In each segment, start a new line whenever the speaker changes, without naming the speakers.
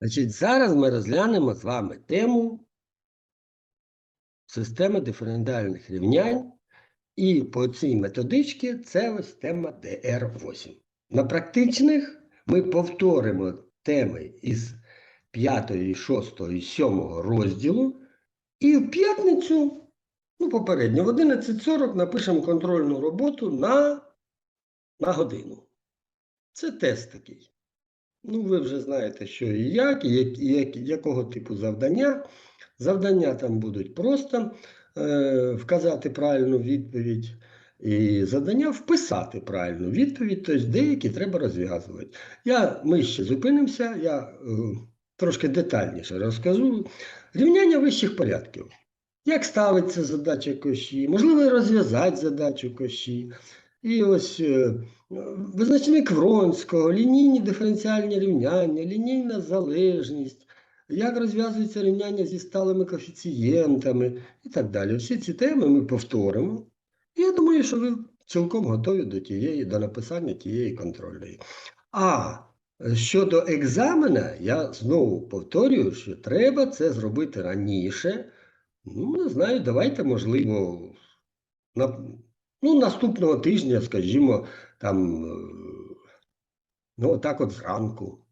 Значить, зараз ми розглянемо з вами тему системи диференціальних рівнянь. І по цій методичці це ось тема DR8. На практичних ми повторимо теми із 5, 6 і 7 розділу. І в п'ятницю, ну, попередньо, в 11.40 напишемо контрольну роботу на, на годину. Це тест такий. Ну, ви вже знаєте, що і як, і як, і як, якого типу завдання. Завдання там будуть просто е, вказати правильну відповідь, і завдання вписати правильну відповідь, тобто деякі треба розв'язувати. Я, Ми ще зупинимося, я е, трошки детальніше розкажу. Рівняння вищих порядків. Як ставиться задача кощі, можливо, розв'язати задачу кощі. І ось е, визначник Вронського, лінійні диференціальні рівняння, лінійна залежність, як розв'язується рівняння зі сталими коефіцієнтами і так далі. Всі ці теми ми повторимо. І я думаю, що ви цілком готові до тієї, до написання тієї контрольної. А щодо екзамена, я знову повторюю, що треба це зробити раніше. Ну, не знаю, давайте, можливо, на, ну, наступного тижня, скажімо, там, е, ну, отак от зранку,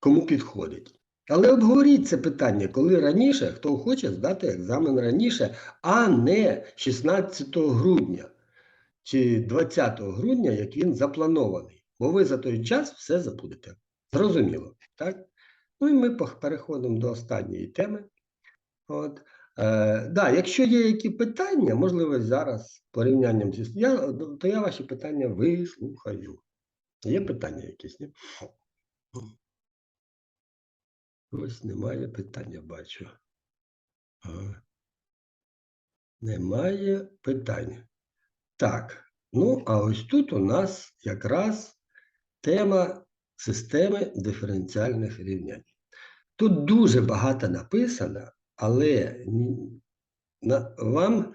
кому підходить. Але обговоріть це питання, коли раніше, хто хоче здати екзамен раніше, а не 16 грудня чи 20 грудня, як він запланований. Бо ви за той час все забудете. Зрозуміло, так? Ну і ми переходимо до останньої теми. От. Е, да, якщо є які питання, можливо, зараз порівнянням зі я, то я ваші питання вислухаю. Є питання якісь? Ні? Ось немає питання, бачу. Ага. Немає питань. Так, ну а ось тут у нас якраз тема системи диференціальних рівнянь. Тут дуже багато написано, але вам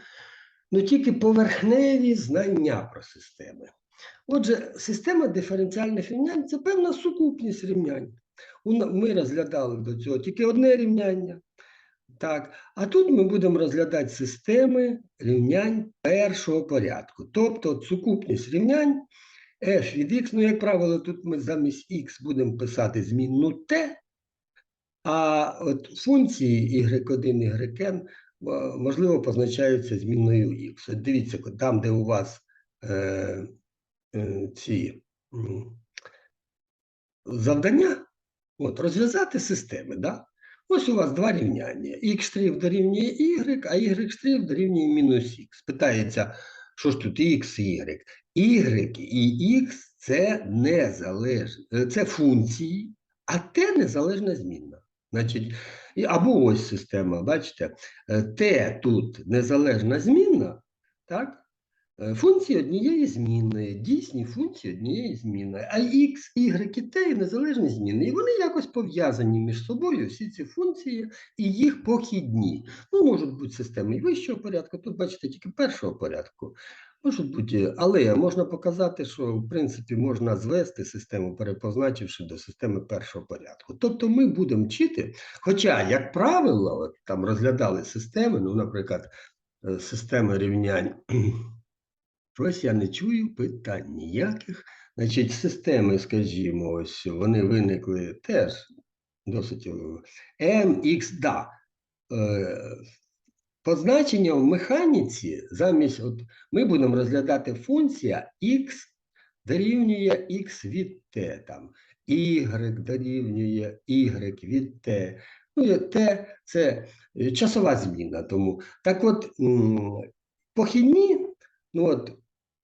ну, тільки поверхневі знання про системи. Отже, система диференціальних рівнянь це певна сукупність рівнянь. Ми розглядали до цього тільки одне рівняння. Так, а тут ми будемо розглядати системи рівнянь першого порядку. Тобто сукупність рівнянь f від x, ну, як правило, тут ми замість x будемо писати змінну t, а от функції y1, yn, е, можливо, позначаються змінною x. От дивіться, там, де у вас е, е, ці завдання, от, розв'язати системи, да? Ось у вас два рівняння. Х' дорівнює y, а y' дорівнює мінус х. Питається, що ж тут x і y? Y і x – це незалежні, це функції, а t незалежна змінна. Значить, або ось система, бачите, е, t тут незалежна змінна, так? Е, Функції однієї змінної, дійсні функції однієї змінної, а x, y і t незалежні зміни. І вони якось пов'язані між собою, всі ці функції і їх похідні. Ну, можуть бути системи і вищого порядку, тут бачите тільки першого порядку. Можуть бути, але можна показати, що в принципі можна звести систему, перепозначивши до системи першого порядку. Тобто ми будемо вчити, хоча, як правило, от там розглядали системи, ну, наприклад, е, системи рівнянь. Щось я не чую питань ніяких. Значить, системи, скажімо, ось вони виникли теж досить е, mx, да. Позначення в механіці замість, от ми будемо розглядати функція x дорівнює x від t, там, y дорівнює y від t. Ну, t – це е, часова зміна. Тому так от похідні, ну от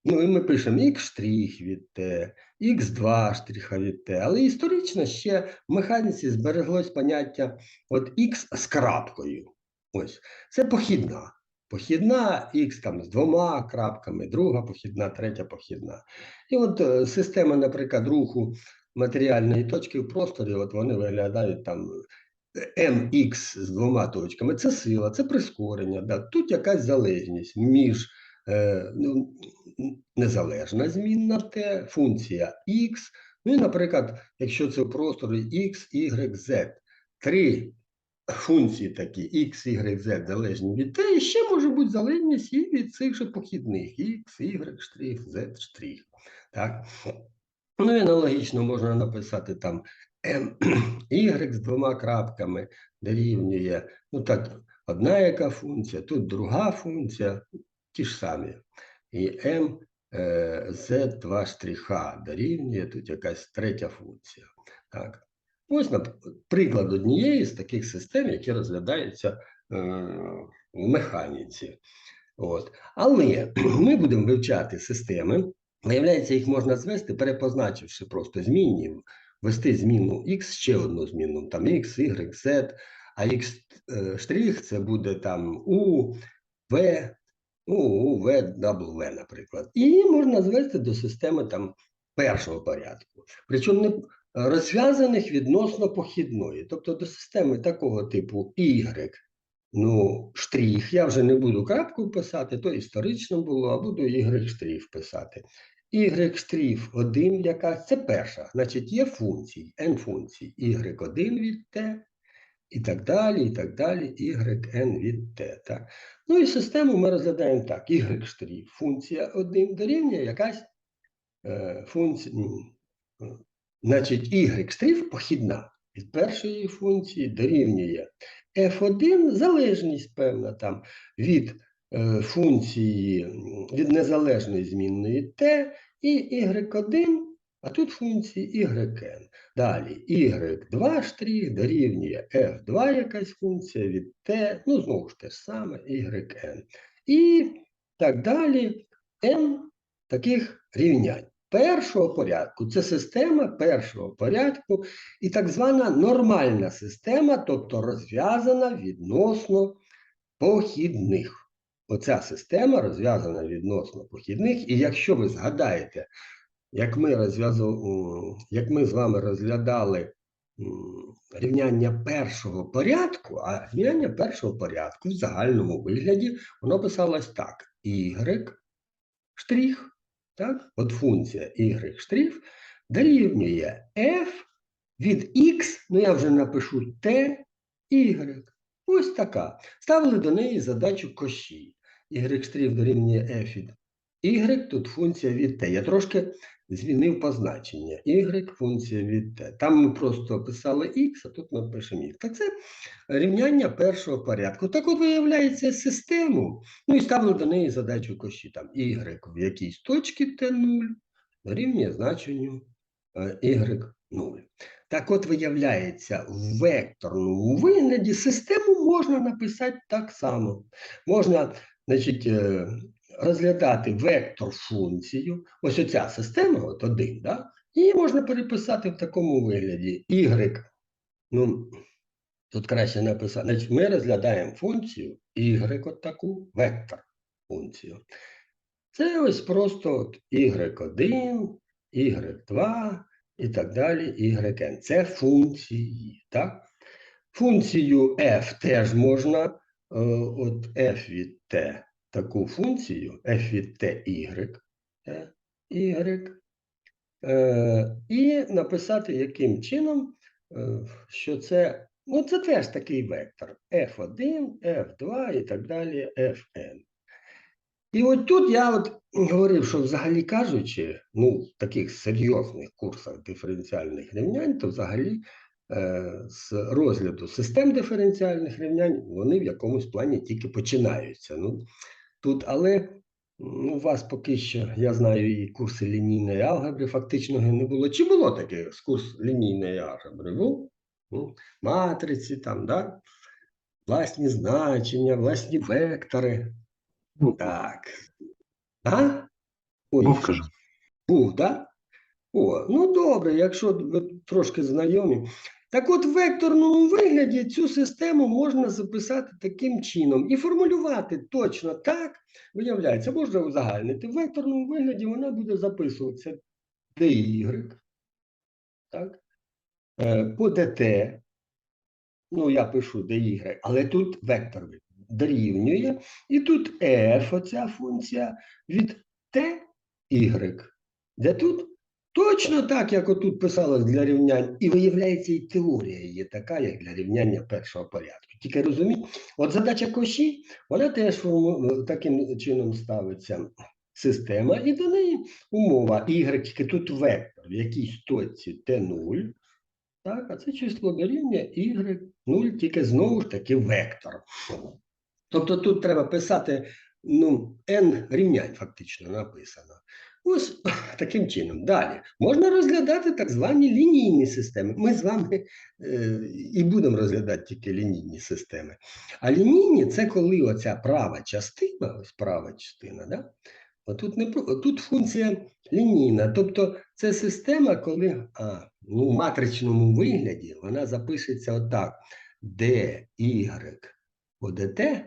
Ну, ми пишемо x' від t, x2 штриха від t, але історично ще в механіці збереглось поняття от x з крапкою. Ось, це похідна. Похідна x там з двома крапками, друга похідна, третя похідна. І от е, система, наприклад, руху матеріальної точки в просторі, от вони виглядають там е, mx з двома точками. Це сила, це прискорення. Да. Тут якась залежність між е, ну, незалежна змінна t, функція x. Ну і, наприклад, якщо це в просторі x, y, z. три функції такі x, y, z залежні від t, і ще може бути залежність і від цих же похідних x, y, штрих, z, штрих. Так? Ну і аналогічно можна написати там y з двома крапками дорівнює. Ну так, одна яка функція, тут друга функція, ті ж самі. І m е, z 2 штриха дорівнює, тут якась третя функція. Так. Ось приклад однієї з таких систем, які розглядаються е, в механіці. От. Але ми будемо вивчати системи. Виявляється, їх можна звести, перепозначивши просто змінні, ввести зміну x, ще одну зміну, там x, y, z, а x е, це буде там u, v, u, v, w, наприклад. І її можна звести до системи там першого порядку. Причому не розв'язаних відносно похідної, тобто до системи такого типу y, ну, штрих, я вже не буду крапку писати, то історично було, а буду y штрих писати. Y штрих 1 якась, це перша, значить є функції, n функцій, y1 від t, і так далі, і так далі, yn від t. Так? Ну і систему ми розглядаємо так, y штрих, функція 1 дорівнює якась е, функція, значить y штрих похідна від першої функції дорівнює f1 залежність певна там від е, функції, від незалежної змінної t і y1, а тут функції yn. Далі y2 штрих дорівнює f2 якась функція від t, ну знову ж те ж саме, yn. І так далі n таких рівнянь. Першого порядку це система першого порядку і так звана нормальна система, тобто розв'язана відносно похідних. Оця система розв'язана відносно похідних, і якщо ви згадаєте, як ми, м, як ми з вами розглядали рівняння першого порядку, а рівняння першого порядку в загальному вигляді воно писалось так: y штрих, так? От функція y дорівнює f від x, ну я вже напишу t, y. Ось така. Ставили до неї задачу коші. y дорівнює f від y, тут функція від t. Я трошки змінив позначення. y функція від t. Там ми просто писали x, а тут ми пишемо x. Так це рівняння першого порядку. Так от виявляється систему, ну і ставили до неї задачу кощі. Там y в якійсь точці t0 дорівнює значенню е, y0. Так от виявляється, в векторному вигляді систему можна написати так само. Можна, значить, е, розглядати вектор функцію, ось оця система, от один, да? її можна переписати в такому вигляді. Y, ну, тут краще написати. Значить, ми розглядаємо функцію y, от таку, вектор функцію. Це ось просто от y1, y2 і так далі, yn. Це функції, так? Функцію f теж можна, е, от f від t, таку функцію, f від t, y, y, е, і написати, яким чином, е, що це, ну це теж такий вектор, f1, f2 і так далі, fn. І от тут я от говорив, що взагалі кажучи, ну, в таких серйозних курсах диференціальних рівнянь, то взагалі е, з розгляду систем диференціальних рівнянь вони в якомусь плані тільки починаються. Ну, тут, але ну, у вас поки що, я знаю, і курси лінійної алгебри фактично не було. Чи було таке курс лінійної алгебри? Був? Ну, матриці там, да? власні значення, власні вектори. Так. А? Ой,
Був, кажу.
був, так? О, ну добре, якщо ви трошки знайомі. Так от в векторному вигляді цю систему можна записати таким чином і формулювати точно так, виявляється, можна узагальнити. В векторному вигляді вона буде записуватися dy, так? Е, по dt, ну я пишу dy, але тут вектор дорівнює, і тут f, оця функція від t, де тут Точно так, як отут писалось для рівнянь, і виявляється, і теорія є така, як для рівняння першого порядку. Тільки розуміть, от задача коші, вона теж таким чином ставиться система, і до неї умова y, тут вектор, в якійсь точці t0, так, а це число дорівнює y 0, тільки знову ж таки вектор. Тобто тут треба писати ну, n рівнянь фактично написано. Ось таким чином. Далі можна розглядати так звані лінійні системи. Ми з вами е, і будемо розглядати тільки лінійні системи. А лінійні це коли оця права частина, ось права частина, да? Отут, не, тут функція лінійна. Тобто це система, коли а, ну, в матричному вигляді вона запишеться отак: d, y по dt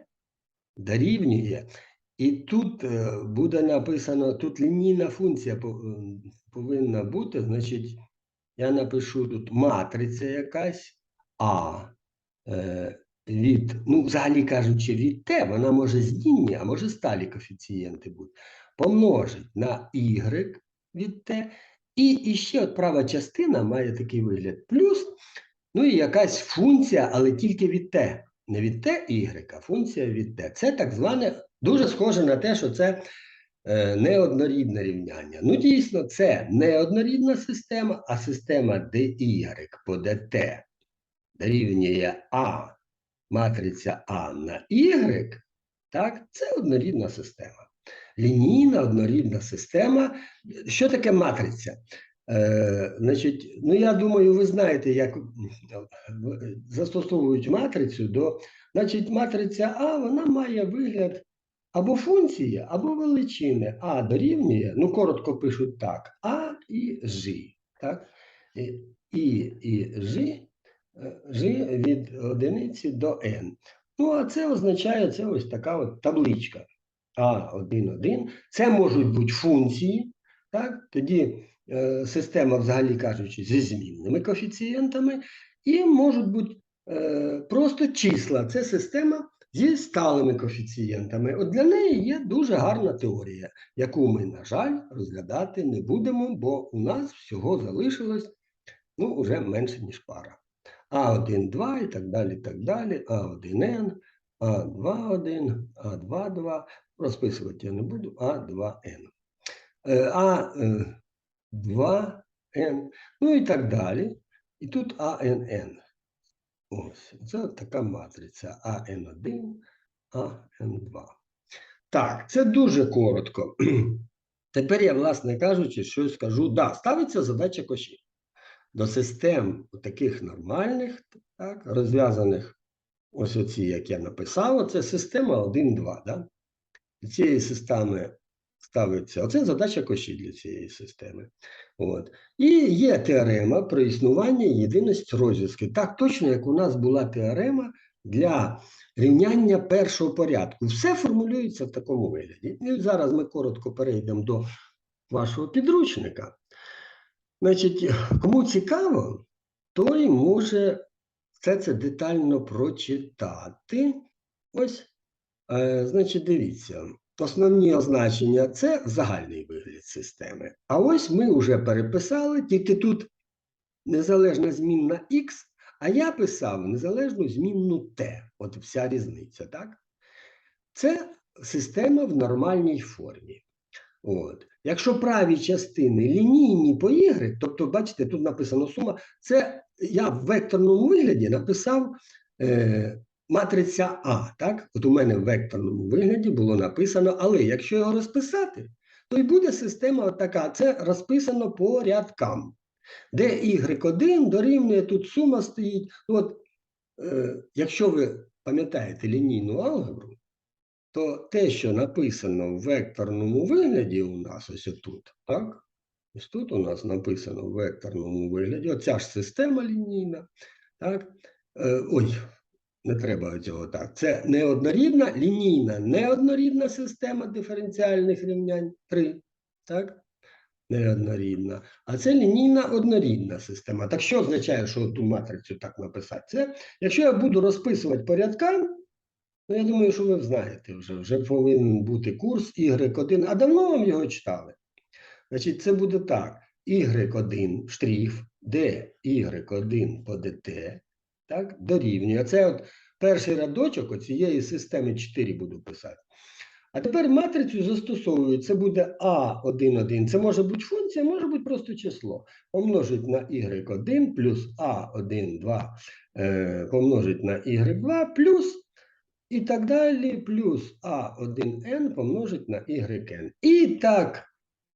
дорівнює. І тут е, буде написано, тут лінійна функція повинна бути, значить, я напишу тут матриця якась А е, від, ну, взагалі кажучи, від Т, вона може змінні, а може сталі коефіцієнти бути, помножить на Y від Т, і, і ще от права частина має такий вигляд. Плюс, ну і якась функція, але тільки від Т. Не від Т, Y, а функція від Т. Це так зване, дуже схоже на те, що це е, неоднорідне рівняння. Ну, дійсно, це неоднорідна система, а система dy по dt дорівнює А, матриця А на Y, так, це однорідна система. Лінійна однорідна система. Що таке матриця? Е, значить, ну я думаю, ви знаєте, як застосовують матрицю до. Значить, матриця А вона має вигляд або функції, або величини. А дорівнює, ну коротко пишуть так: А і Ж. Так? І, і, і Ж, е, Ж від одиниці до n. Ну, а це означає, це ось така от табличка. А1, 1. Це можуть бути функції, так? тоді е, система, взагалі кажучи, зі змінними коефіцієнтами, і можуть бути е, просто числа. Це система зі сталими коефіцієнтами. От для неї є дуже гарна теорія, яку ми, на жаль, розглядати не будемо, бо у нас всього залишилось ну, вже менше, ніж пара. А1, 2 і так далі, так далі, А1Н, А2,1, А2,2, розписувати я не буду, А2Н. Е, А2Н, ну і так далі. І тут АНН. Ось, це така матриця АН1, АН2. Так, це дуже коротко. Тепер я, власне кажучи, щось скажу. Да, ставиться задача коші. До систем таких нормальних, так, розв'язаних, ось оці, як я написав, це система 1-2. Да? Цієї системи ставиться. Оце задача коші для цієї системи. От. І є теорема про існування єдиності розв'язки. Так точно, як у нас була теорема для рівняння першого порядку. Все формулюється в такому вигляді. І зараз ми коротко перейдемо до вашого підручника. Значить, кому цікаво, той може все це детально прочитати. Ось, е, значить, дивіться, основні означення це загальний вигляд системи. А ось ми вже переписали, тільки тут незалежна змінна X, а я писав незалежну змінну T. От вся різниця, так? Це система в нормальній формі. От. Якщо праві частини лінійні по Y, тобто, бачите, тут написано сума, це я в векторному вигляді написав е, матриця А. Так? От у мене в векторному вигляді було написано, але якщо його розписати, то й буде система така. Це розписано по рядкам. Де y1 дорівнює, тут сума стоїть. Ну, От, е, якщо ви пам'ятаєте лінійну алгебру, то те, що написано в векторному вигляді у нас ось тут, так? Ось тут у нас написано в векторному вигляді, оця ж система лінійна, так? Е, ой, не треба цього так. Це неоднорідна, лінійна, неоднорідна система диференціальних рівнянь 3, так? Неоднорідна. А це лінійна однорідна система. Так що означає, що ту матрицю так написати? Це, якщо я буду розписувати по рядкам, Ну, я думаю, що ви знаєте вже. Вже повинен бути курс Y1. А давно вам його читали? Значить, це буде так. y1 штрих, d y1 по dt, так, дорівнює. Це от перший рядочок оцієї системи 4 буду писати. А тепер матрицю застосовую. Це буде А11. Це може бути функція, може бути просто число. Помножить на y1 плюс А1, 2 е, помножить на y2 плюс і так далі, плюс А1n помножить на yn. І так,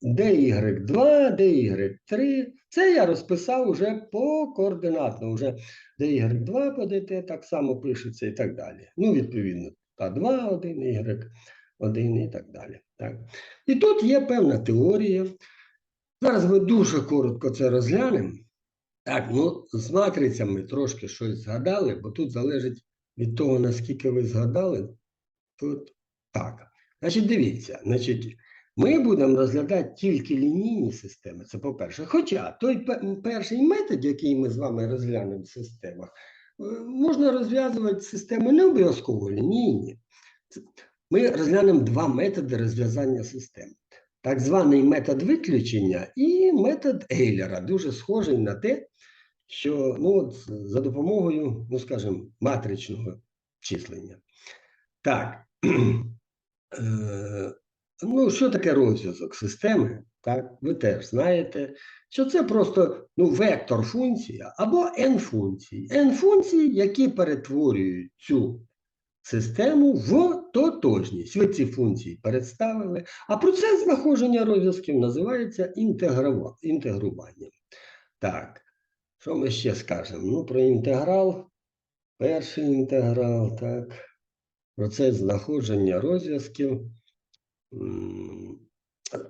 dy2, dy3. Це я розписав уже по координатно. Вже dy2 по dt так само пишеться і так далі. Ну, відповідно, К2, 1, y. 1 і так далі. Так. І тут є певна теорія. Зараз ми дуже коротко це розглянемо. Так, ну з матрицями трошки щось згадали, бо тут залежить від того, наскільки ви згадали. Тут так. Значить, дивіться, значить, ми будемо розглядати тільки лінійні системи, це по-перше. Хоча той перший метод, який ми з вами розглянемо в системах, е, можна розв'язувати системи не обов'язково лінійні. Ми розглянемо два методи розв'язання систем. Так званий метод виключення і метод Ейлера, дуже схожий на те, що ну, от, за допомогою, ну скажімо, матричного числення. Так. Ну, що таке розв'язок системи? Так, ви теж знаєте, що це просто ну, вектор функція або n функцій. n функцій, які перетворюють цю систему в тотожність. Ви ці функції представили, а процес знаходження розв'язків називається інтегрува- інтегруванням. Так, що ми ще скажемо? Ну, про інтеграл. Перший інтеграл, так. Процес знаходження розв'язків.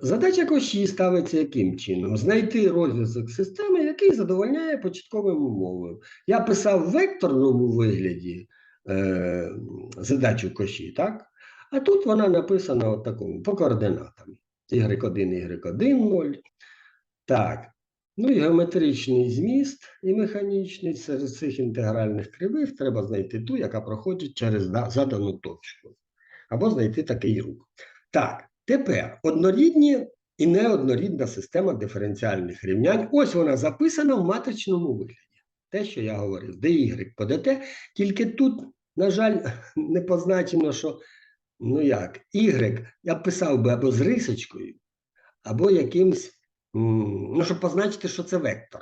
Задача коші ставиться яким чином? Знайти розв'язок системи, який задовольняє початковим умовам. Я писав в векторному вигляді е, задачу коші, так? А тут вона написана от такому, по координатам. y1, y1, 0. Так. Ну і геометричний зміст і механічний серед цих інтегральних кривих треба знайти ту, яка проходить через задану точку. Або знайти такий рух. Так, тепер однорідні і неоднорідна система диференціальних рівнянь. Ось вона записана в матричному вигляді. Те, що я говорив, dy по dt, тільки тут, на жаль, не позначено, що ну як, y я писав би або з рисочкою, або якимсь, ну, щоб позначити, що це вектор.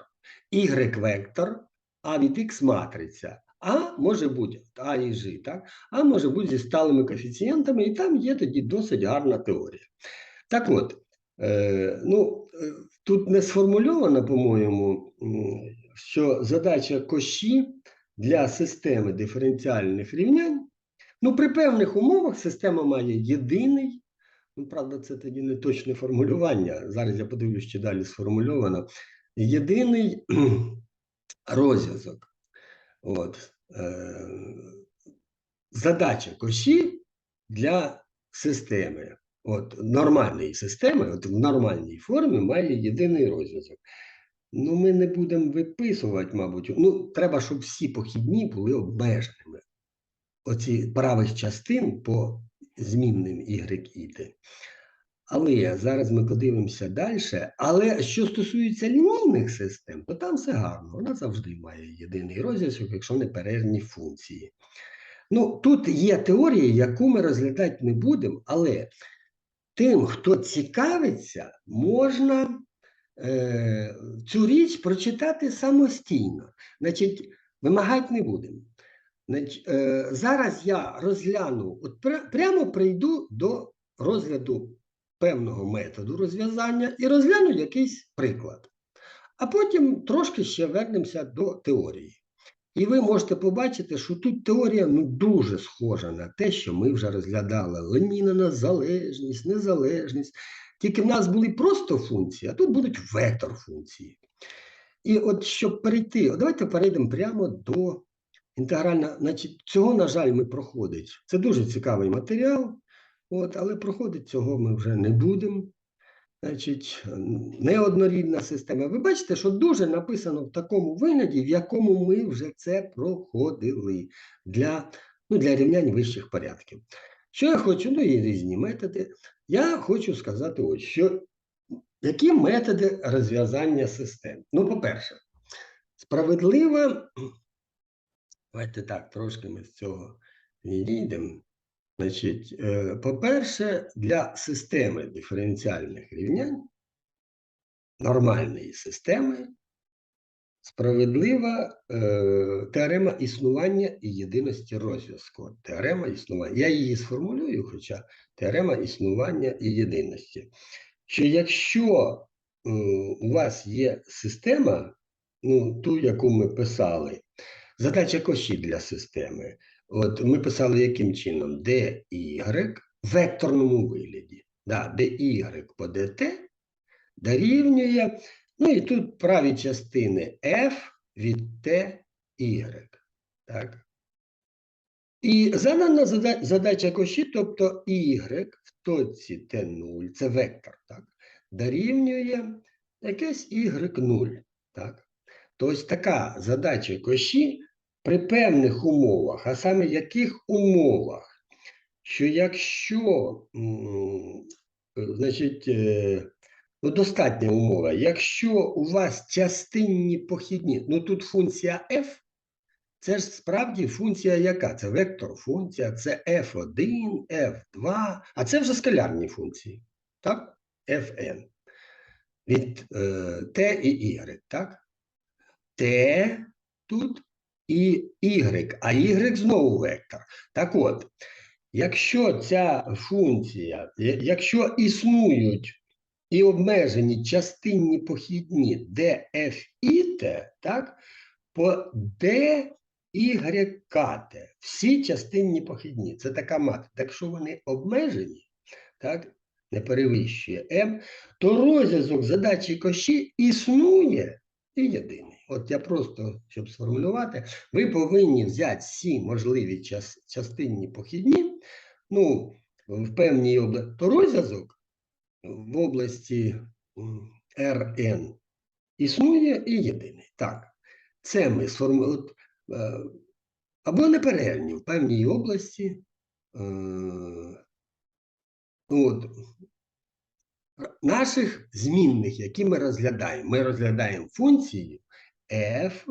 Y вектор, а від x матриця. А може бути А і Ж, так? А може бути зі сталими коефіцієнтами, і там є тоді досить гарна теорія. Так от, е, ну, е, тут не сформульовано, по-моєму, що задача коші для системи диференціальних рівнянь. Ну, при певних умовах система має єдиний, ну, правда, це тоді не точне формулювання. Зараз я подивлюсь, чи далі сформульовано. Єдиний розв'язок. От, е, задача коші для системи. От, нормальної системи, от в нормальній формі має єдиний розв'язок. Ну, ми не будемо виписувати, мабуть. Ну, треба, щоб всі похідні були обмеженими. Оці правих частин по змінним y і t. Але зараз ми подивимося далі. Але що стосується лінійних систем, то там все гарно. Вона завжди має єдиний розв'язок, якщо не перервні функції. Ну, тут є теорія, яку ми розглядати не будемо, але тим, хто цікавиться, можна е, цю річ прочитати самостійно. Значить, вимагати не будемо. Значить, е, зараз я розгляну, от пря- прямо прийду до розгляду певного методу розв'язання і розгляну якийсь приклад. А потім трошки ще вернемося до теорії. І ви можете побачити, що тут теорія ну, дуже схожа на те, що ми вже розглядали. Ленінина залежність, незалежність. Тільки в нас були просто функції, а тут будуть вектор функції. І от щоб перейти, от давайте перейдемо прямо до інтегральна. Значить, цього, на жаль, ми проходить. Це дуже цікавий матеріал, от, але проходить цього ми вже не будемо. Значить, неоднорідна система. Ви бачите, що дуже написано в такому вигляді, в якому ми вже це проходили для, ну, для рівнянь вищих порядків. Що я хочу? Ну, є різні методи. Я хочу сказати ось, що Які методи розв'язання систем? Ну, по-перше, справедлива. Давайте так, трошки ми з цього відійдемо. Значить, е, по-перше, для системи диференціальних рівнянь, нормальної системи, справедлива е, теорема існування і єдиності розв'язку. Теорема існування. Я її сформулюю, хоча теорема існування і єдиності. Що якщо е, у вас є система, ну, ту, яку ми писали, задача коші для системи. От ми писали яким чином? dy в векторному вигляді. Да, dy по dt дорівнює. Ну і тут праві частини f від t, y. Так. І задана задача коші, тобто y в точці t0, це вектор, так, дорівнює якесь y0. Так. Тобто така задача коші при певних умовах, а саме яких умовах, що якщо, значить, е, ну, достатня умова, якщо у вас частинні похідні, ну тут функція f, це ж справді функція яка? Це вектор функція, це f1, f2, а це вже скалярні функції, так? fn від е, t і y, так? t тут і y, а y знову вектор. Так от, якщо ця функція, якщо існують і обмежені частинні похідні d, f і t, так, по d, всі частинні похідні, це така мат. Якщо вони обмежені, так, не перевищує m, то розв'язок задачі коші існує і єдиний. От я просто, щоб сформулювати, ви повинні взяти всі можливі час, частинні похідні, ну, в певній області, то розв'язок в області Rn існує і єдиний. Так, це ми сформулюємо. Або неперервні в певній області. е, от, наших змінних, які ми розглядаємо. Ми розглядаємо функцію f,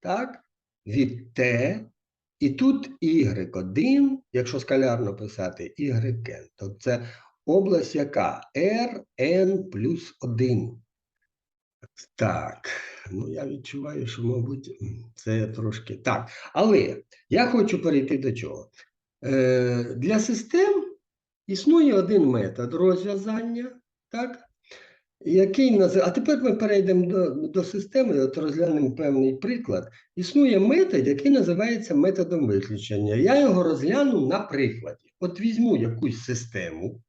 так, від t, і тут y1, якщо скалярно писати, yn. Тобто це область яка? Rn плюс 1. Так, ну я відчуваю, що, мабуть, це трошки так. Але я хочу перейти до чого. Е, для систем існує один метод розв'язання, так? Який наз... А тепер ми перейдемо до, до системи, от розглянемо певний приклад. Існує метод, який називається методом виключення. Я його розгляну на прикладі. От візьму якусь систему,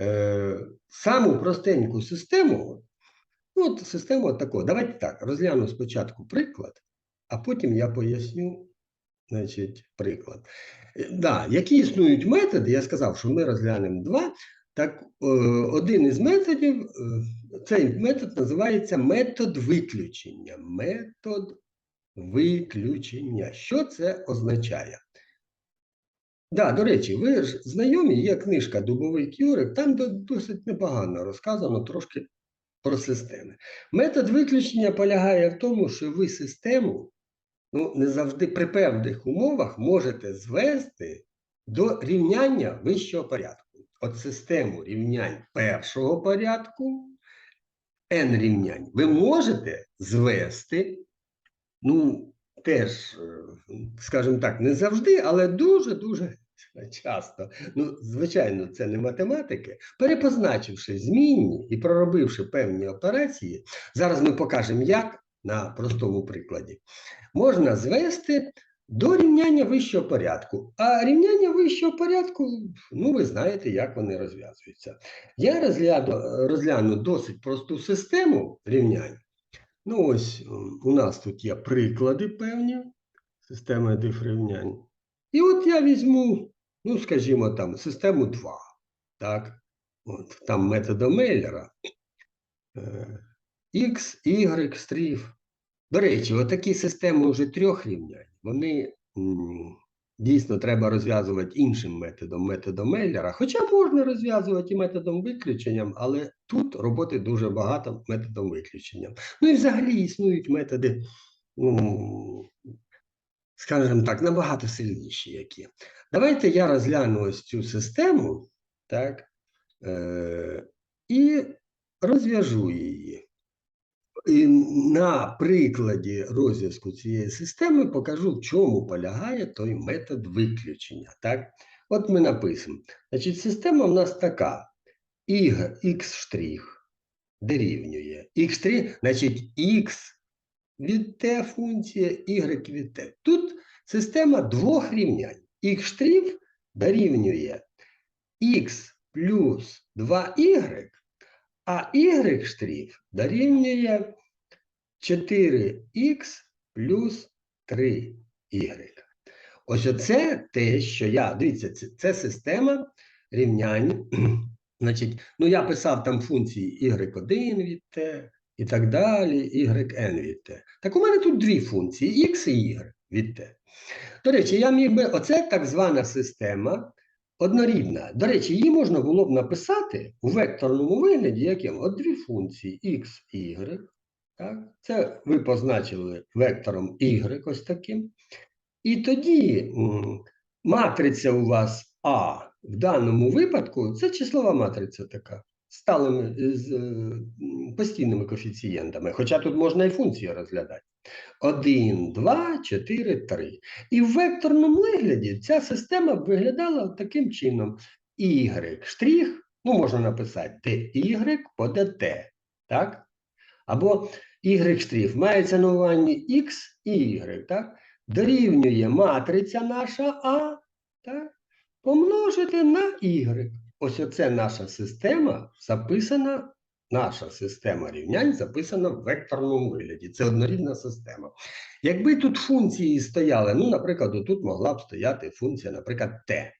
е, саму простеньку систему. От систему от такого. Давайте так, розгляну спочатку приклад, а потім я поясню значить, приклад. Е, Да, які існують методи, я сказав, що ми розглянемо два. Так, е, один із методів, е, цей метод називається метод виключення. Метод виключення. Що це означає? Да, до речі, ви ж знайомі, є книжка Дубовий Кюрик, там досить непогано розказано трошки про системи. Метод виключення полягає в тому, що ви систему ну, не завжди при певних умовах можете звести до рівняння вищого порядку. От систему рівнянь першого порядку, n рівнянь, ви можете звести, ну, теж, е, скажімо так, не завжди, але дуже-дуже часто. Ну, звичайно, це не математики. Перепозначивши змінні і проробивши певні операції, зараз ми покажемо, як на простому прикладі, можна звести до рівняння вищого порядку. А рівняння вищого порядку, ну ви знаєте, як вони розв'язуються. Я розгляду, розгляну досить просту систему рівнянь. Ну, ось у нас тут є приклади певні системи дифрівнянь. І от я візьму, ну, скажімо, там, систему 2. Так, от, там методом Мейлера. Е, X, Y, стрів. До речі, отакі системи вже трьох рівнянь, вони дійсно треба розв'язувати іншим методом, методом Мейлера. Хоча можна розв'язувати і методом виключенням, але тут роботи дуже багато методом виключенням. Ну і взагалі існують методи, ну, скажімо так, набагато сильніші які. Давайте я розгляну ось цю систему, так, е, і розв'яжу її. І на прикладі розв'язку цієї системи покажу, в чому полягає той метод виключення. Так? От ми напишемо. Значить, система в нас така: x' дорівнює x', значить, x від t функція, y від t. Тут система двох рівнянь. x' дорівнює x плюс 2y, а y' дорівнює 4х плюс 3y. Ось оце те, що я. Дивіться, це, це система рівнянь. Значить, ну я писав там функції y1 від t і так далі, yn від t. Так у мене тут дві функції x і y від t. До речі, я міг би, оце так звана система однорідна. До речі, її можна було б написати у векторному вигляді, яким? От дві функції x y. Так? Це ви позначили вектором y ось таким. І тоді матриця у вас А в даному випадку це числова матриця така. Сталими з е, постійними коефіцієнтами. Хоча тут можна і функції розглядати. 1, 2, 4, 3. І в векторному вигляді ця система виглядала таким чином. Y штрих, ну можна написати ty по dt. Так? Або y штрих мається на увазі x і y. Так? Дорівнює матриця наша А, так? помножити на y. Ось оце наша система записана Наша система рівнянь записана в векторному вигляді. Це однорідна система. Якби тут функції стояли, ну, наприклад, тут могла б стояти функція, наприклад, t,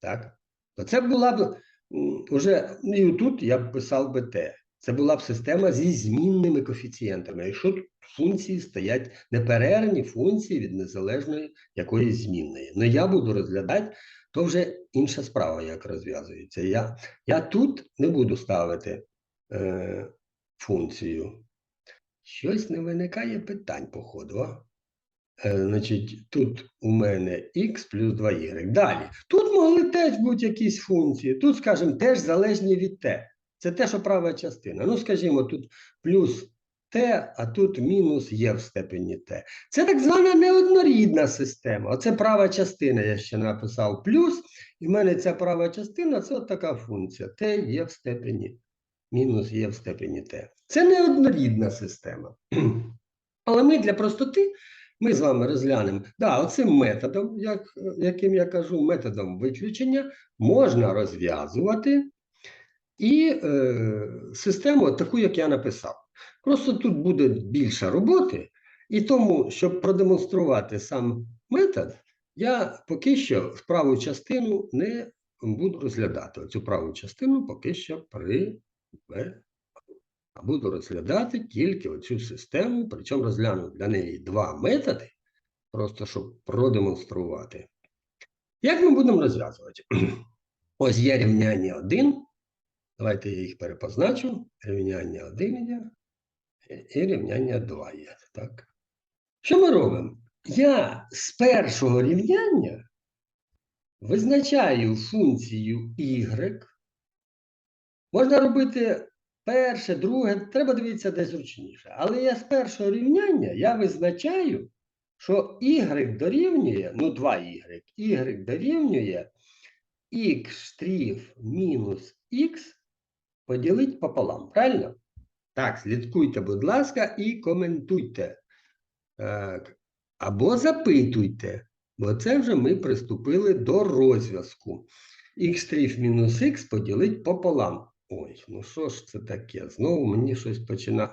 так? то це була б уже, ну, і тут я б писав би t. Це була б система зі змінними коефіцієнтами. Якщо тут функції стоять неперервні функції від незалежної якоїсь змінної. Ну я буду розглядати, то вже інша справа, як розв'язується. Я, Я тут не буду ставити е, функцію. Щось не виникає питань, походу. А? Е, значить, тут у мене x плюс 2y. Далі. Тут могли теж бути якісь функції. Тут, скажімо, теж залежні від t. Це те, що права частина. Ну, скажімо, тут плюс t, а тут мінус є в степені t. Це так звана неоднорідна система. Оце права частина, я ще написав плюс. І в мене ця права частина це от така функція. t є в степені мінус є в степені t. Це не однорідна система. Але ми для простоти ми з вами розглянемо, да, оцим методом, як, яким я кажу, методом виключення можна розв'язувати і е, систему таку, як я написав. Просто тут буде більше роботи, і тому, щоб продемонструвати сам метод, я поки що в праву частину не буду розглядати. Цю праву частину поки що при а буду розглядати тільки оцю систему, причому розгляну для неї два методи, просто щоб продемонструвати. Як ми будемо розв'язувати? Ось є рівняння 1. Давайте я їх перепозначу. Рівняння 1 є і рівняння 2 є. Так? Що ми робимо? Я з першого рівняння визначаю функцію y. Можна робити перше, друге, треба дивитися десь зручніше. Але я з першого рівняння я визначаю, що y дорівнює, ну 2y, y дорівнює x мінус x поділить пополам. Правильно? Так, слідкуйте, будь ласка, і коментуйте. Або запитуйте, бо це вже ми приступили до розв'язку. x' мінус х поділить пополам. Ой, ну що ж це таке? Знову мені щось починає.